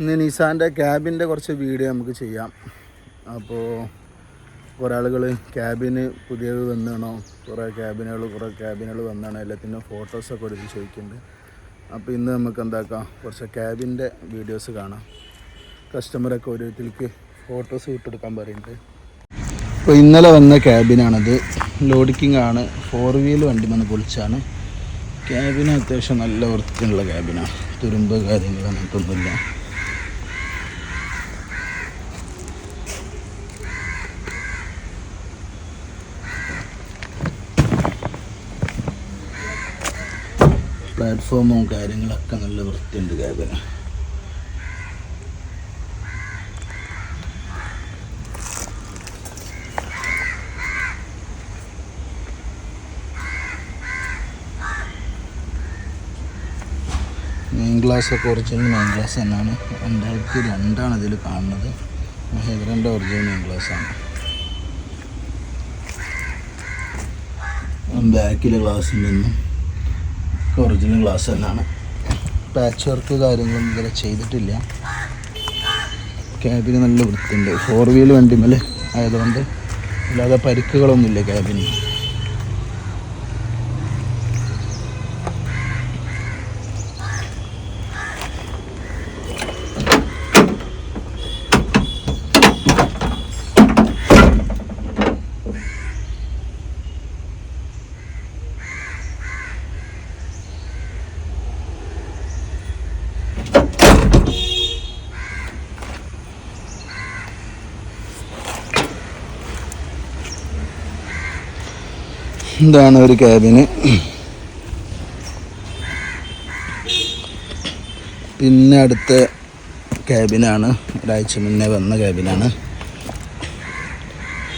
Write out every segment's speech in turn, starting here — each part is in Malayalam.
ഇന്ന് നിസാന്റെ ക്യാബിന്റെ കുറച്ച് വീഡിയോ നമുക്ക് ചെയ്യാം. അപ്പോൾ കുറേ ആളുകൾ ക്യാബിന് പുതിയത് വന്നാണോ? കുറേ ക്യാബിനുകൾ കുറേ ക്യാബിനുകൾ വന്നാണോ? എല്ലാത്തിനും ഫോട്ടോസൊക്കെ എടുത്ത് ചോദിക്കുന്നുണ്ട്. അപ്പോൾ ഇന്ന് നമുക്ക് എന്താക്കാം? കുറച്ച് ക്യാബിന്റെ വീഡിയോസ് കാണാം. കസ്റ്റമറൊക്കെ ഓരോരുത്തർക്ക് ഫോട്ടോസ് വിട്ടെടുക്കാൻ പറയുന്നുണ്ട്. അപ്പോൾ ഇന്നലെ വന്ന ക്യാബിനാണത്. ലോഡിക്കിംഗ് ആണ്. ഫോർ വീൽ വണ്ടി വന്ന് പൊളിച്ചാണ്. ക്യാബിന് അത്യാവശ്യം നല്ല വൃത്തിയുള്ള ക്യാബിനാണ്. തുരുമ്പ് കാര്യങ്ങൾ അങ്ങനത്തൊന്നുമില്ല പ്ലാറ്റ്ഫോമും കാര്യങ്ങളൊക്കെ നല്ല വൃത്തിയുണ്ട് ക്യാബിന് മെയിൻ ഗ്ലാസ് ഒക്കെ ഒറിജിനൽ മെയിൻ ഗ്ലാസ് തന്നെയാണ്. രണ്ടായിരത്തി രണ്ടാണ് ഇതിൽ കാണുന്നത്. മഹേന്ദ്രന്റെ ഒറിജിനൽ മെയിൻ ഗ്ലാസ് ആണ്. ബാക്കിലെ ഗ്ലാസ്സിൽ ഒന്നും ഒറിജിനൽ ഗ്ലാസ് തന്നെയാണ്. പാച്ച് വർക്ക് കാര്യങ്ങളൊന്നും ഇതുവരെ ചെയ്തിട്ടില്ല. ക്യാബിന് നല്ല വൃത്തിയുണ്ട്. ഫോർ വീൽ വണ്ടിമേൽ ആയതുകൊണ്ട് അല്ലാതെ പരിക്കുകളൊന്നുമില്ല ക്യാബിന് ഇതാണ് ഒരു ക്യാബിന് പിന്നെ അടുത്ത ക്യാബിനാണ് ഒരാഴ്ച മുന്നേ വന്ന ക്യാബിനാണ്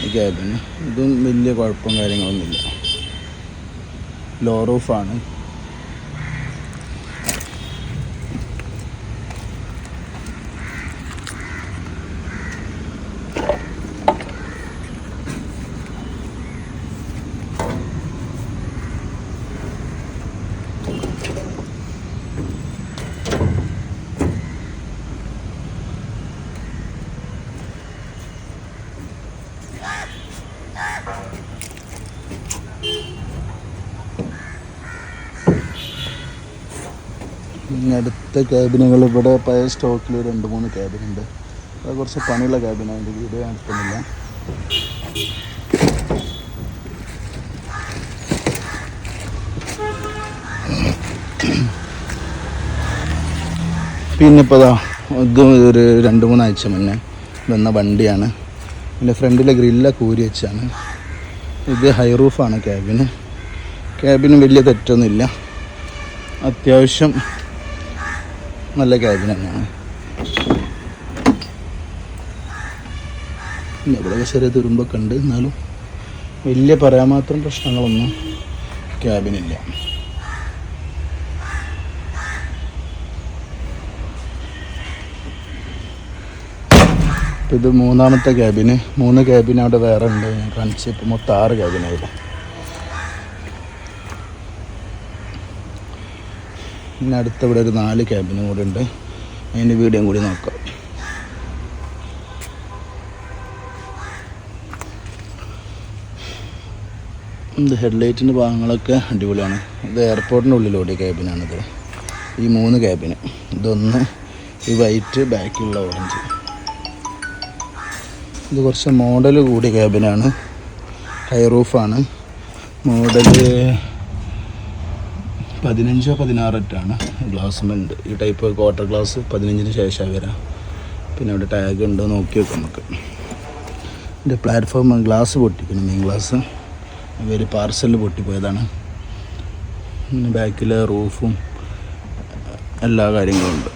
ഈ ക്യാബിന് ഇതും വലിയ കുഴപ്പം കാര്യങ്ങളൊന്നുമില്ല. ലോ റൂഫാണ് അടുത്ത ക്യാബിനുകൾ ഇവിടെ പഴയ സ്റ്റോക്കിൽ രണ്ട് മൂന്ന് ക്യാബിനുണ്ട് അത് കുറച്ച് പണിയുള്ള ക്യാബിനാണ് എന്റെ വീട് നടത്തുന്നില്ല പിന്നെ ഇപ്പോൾ ഇതാ ഒരു രണ്ട് മൂന്നാഴ്ച മുന്നേ വന്ന വണ്ടിയാണ്. പിന്നെ ഫ്രണ്ടിലെ ഗ്രില്ലൊക്കെ ഊരി വെച്ചാണ്. ഇത് ഹൈ റൂഫാണ് ക്യാബിന് ക്യാബിന് വലിയ തെറ്റൊന്നുമില്ല. അത്യാവശ്യം നല്ല കാര്യം തന്നെയാണ്. ഇവിടെ ചെറിയ തുരുമ്പൊക്കെ ഉണ്ട്. എന്നാലും വലിയ പറയാൻ മാത്രം പ്രശ്നങ്ങളൊന്നും ക്യാബിനില്ല ഇത് മൂന്നാമത്തെ ക്യാബിന് മൂന്ന് ക്യാബിൻ അവിടെ വേറെ ഉണ്ട്. ഞാൻ കാണിച്ച് ഇപ്പം മൊത്തം ആറ് ക്യാബിനായില്ല പിന്നെ അടുത്ത ഇവിടെ ഒരു നാല് ക്യാബിനും കൂടെ ഉണ്ട്. അതിന്റെ വീഡിയോയും കൂടി നോക്കാം. ഇത് ഹെഡ്ലൈറ്റിന്റെ ഭാഗങ്ങളൊക്കെ അടിപൊളിയാണ്. ഇത് എയർപോർട്ടിന്റെ ഉള്ളിലോടിയ ക്യാബിനാണിത് ഈ മൂന്ന് ക്യാബിന് ഇതൊന്ന് ഈ വൈറ്റ് ബാക്കിലുള്ള ഓറഞ്ച് ഇത് കുറച്ച് മോഡൽ കൂടിയ ക്യാബിനാണ് ഹൈ റൂഫാണ് മോഡൽ പതിനഞ്ചോ പതിനാററ്റാണ് ഗ്ലാസ്മെന്റ് ഈ ടൈപ്പ് ക്വാർട്ടർ ഗ്ലാസ് പതിനഞ്ചിന് ശേഷം വരാം. പിന്നെ അവിടെ ടാഗ് ഉണ്ടോ നോക്കി വെക്കാം നമുക്ക്. ഇതിന്റെ പ്ലാറ്റ്ഫോം ഗ്ലാസ് പൊട്ടിക്കുന്നു മെയിൻ ഗ്ലാസ് ഇവർ പാർസലിൽ പൊട്ടിപ്പോയതാണ്. പിന്നെ ബാക്കിൽ റൂഫും എല്ലാ കാര്യങ്ങളും ഉണ്ട്.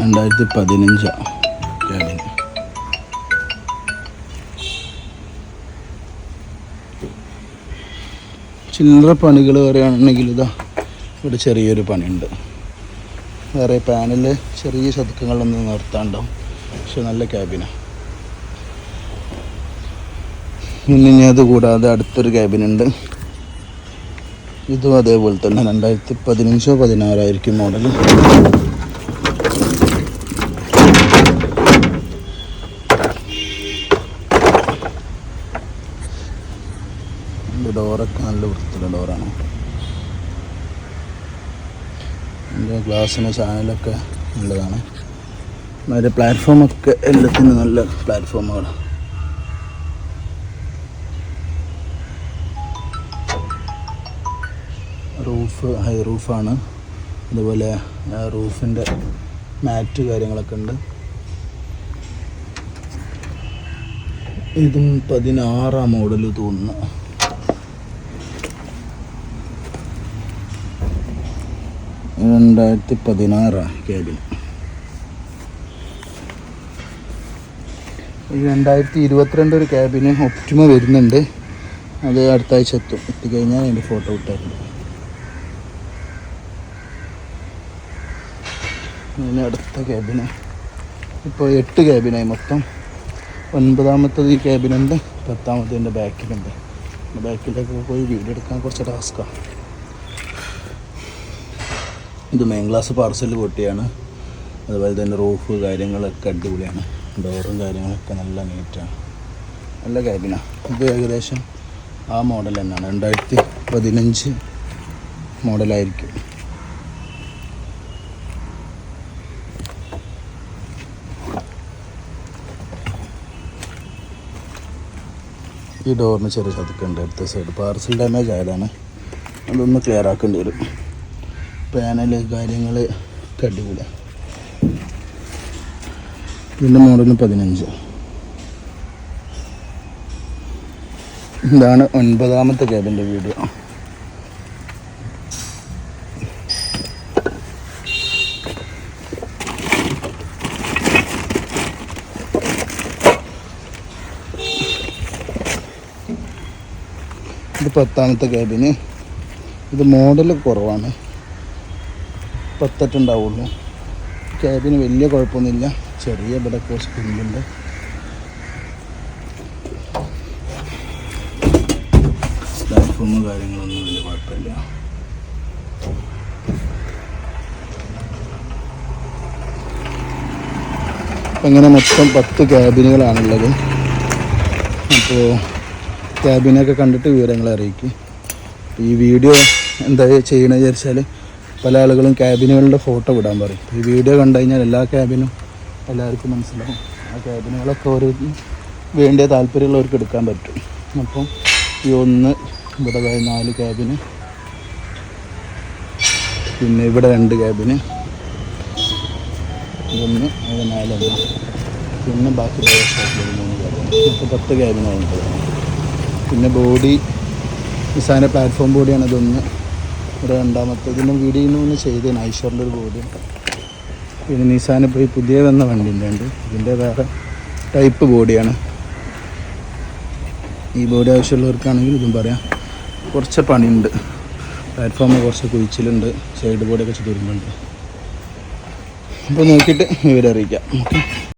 രണ്ടായിരത്തി പതിനഞ്ചാണ് ചില്ലറ പണികൾ പറയുകയാണെങ്കിൽ ഇതാ ഇവിടെ ചെറിയൊരു പണിയുണ്ട്. വേറെ പാനൽ ചെറിയ ശതുക്കങ്ങളൊന്നും നിർത്താണ്ടാവും. പക്ഷെ നല്ല ക്യാബിനാണ് പിന്നെ ഇനി അത് കൂടാതെ അടുത്തൊരു ക്യാബിനുണ്ട്. ഇതും അതേപോലെ തന്നെ രണ്ടായിരത്തി പതിനഞ്ചോ പതിനാറായിരിക്കും മോഡൽ ഡോറൊക്കെ നല്ല വൃത്തിയുള്ള ഡോറാണ് ഇതിന്റെ ഗ്ലാസ്സിന് ചാനലൊക്കെ നല്ലതാണ് മറ്റേ പ്ലാറ്റ്ഫോമൊക്കെ എല്ലാത്തിനും നല്ല പ്ലാറ്റ്ഫോമുകളാണ് റൂഫ് ഹൈ റൂഫാണ് അതുപോലെ റൂഫിന്റെ മാറ്റ് കാര്യങ്ങളൊക്കെ ഉണ്ട്. ഇതും പതിനാറാം മോഡൽ തോന്നുന്നു. രണ്ടായിരത്തി പതിനാറാണ് കേബിൾ രണ്ടായിരത്തി ഇരുപത്തിരണ്ട് ഒരു ക്യാബിന് ഒപ്റ്റിമ വരുന്നുണ്ട്. അത് അടുത്ത ആഴ്ച എത്തും. എത്തിക്കഴിഞ്ഞാൽ അതിന്റെ ഫോട്ടോ ഇട്ടായിരുന്നു അതിന് അടുത്ത ക്യാബിന് ഇപ്പോൾ എട്ട് ക്യാബിനായി മൊത്തം. ഒൻപതാമത്തത് ഈ ക്യാബിനുണ്ട് പത്താമത്തതിന്റെ ബാക്കിലുണ്ട്. ബാക്കിലൊക്കെ പോയി വീഡിയോ എടുക്കാൻ കുറച്ച് ടാസ്ക്കാണ് ഇത് മെയിൻ ഗ്ലാസ് പാർസൽ പൊട്ടിയാണ്. അതുപോലെ തന്നെ റൂഫ് കാര്യങ്ങളൊക്കെ അടിപൊളിയാണ്. ഡോറും കാര്യങ്ങളൊക്കെ നല്ല നീറ്റാണ് നല്ല ക്യാബിനാണ് ഇത് ഏകദേശം ആ മോഡൽ തന്നെയാണ്. രണ്ടായിരത്തി പതിനഞ്ച് മോഡലായിരിക്കും ഈ ഡോറിന് ചെറിയ ചതുക്കുണ്ട് അടുത്ത സൈഡ് പാർസൽ ഡാമേജ് ആയതാണ്. അതൊന്ന് ക്ലിയർ ആക്കേണ്ടി വരും. പാനൽ കാര്യങ്ങൾ ഒക്കെ അടിപൊളിയാണ് പിന്നെ മോഡലിന് പതിനഞ്ച്. ഇതാണ് ഒൻപതാമത്തെ ക്യാബിന്റെ വീഡിയോ. ഇത് പത്താമത്തെ ക്യാബിന്. ഇത് മോഡൽ കുറവാണ്. പത്തെട്ടുണ്ടാവുള്ളൂ. ക്യാബിന് വലിയ കുഴപ്പമൊന്നുമില്ല. ചെറിയ ഇവിടെ കുറച്ച് കുഞ്ഞുണ്ട് പ്ലാറ്റ്ഫോമും കാര്യങ്ങളൊന്നും വലിയ കുഴപ്പമില്ല. അങ്ങനെ മൊത്തം പത്ത് ക്യാബിനുകളാണുള്ളത്. അപ്പോൾ ക്യാബിനൊക്കെ കണ്ടിട്ട് വിവരങ്ങൾ അറിയിക്കും. ഈ വീഡിയോ എന്താ ചെയ്യണമെന്ന് വിചാരിച്ചാൽ പല ആളുകളും ക്യാബിനുകളുടെ ഫോട്ടോ വിടാൻ പറയും. ഈ വീഡിയോ കണ്ടു കഴിഞ്ഞാൽ എല്ലാ ക്യാബിനും എല്ലാവർക്കും മനസ്സിലാവും. ആ ക്യാബിനുകളൊക്കെ ഓരോ വേണ്ടിയ താല്പര്യമുള്ളവർക്ക് എടുക്കാൻ പറ്റും. അപ്പം ഈ ഒന്ന് ഇവിടെ നാല് ക്യാബിന്. പിന്നെ ഇവിടെ രണ്ട് ക്യാബിന്. ഇതൊന്ന് അത് നാലെണ്ണം. പിന്നെ ബാക്കി ഇപ്പോൾ പത്ത് ക്യാബിനാണ് പിന്നെ ബോഡി നിസാന പ്ലാറ്റ്ഫോം ബോഡിയാണ് ഇതൊന്ന് ഒരു രണ്ടാമത്തെ ഇതിന്റെ വീഡിയോയിൽ ഒന്ന് ചെയ്തേന് ഐശ്വറിന്റെ ഒരു ബോഡി ഇത് ഇപ്പോൾ ഈ പുതിയ വന്ന വണ്ടിന്റെ ഉണ്ട്. ഇതിന്റെ വേറെ ടൈപ്പ് ബോഡിയാണ്. ഈ ബോഡി ആവശ്യമുള്ളവർക്കാണെങ്കിൽ ഇതും പറയാം. കുറച്ച് പണിയുണ്ട്. പ്ലാറ്റ്ഫോം കുറച്ച് കുഴിച്ചിലുണ്ട്. സൈഡ് ബോഡിയൊക്കെ ചുരുമ്പുണ്ട് അപ്പോൾ നോക്കിയിട്ട് വിവരം അറിയിക്കാം. ഓക്കെ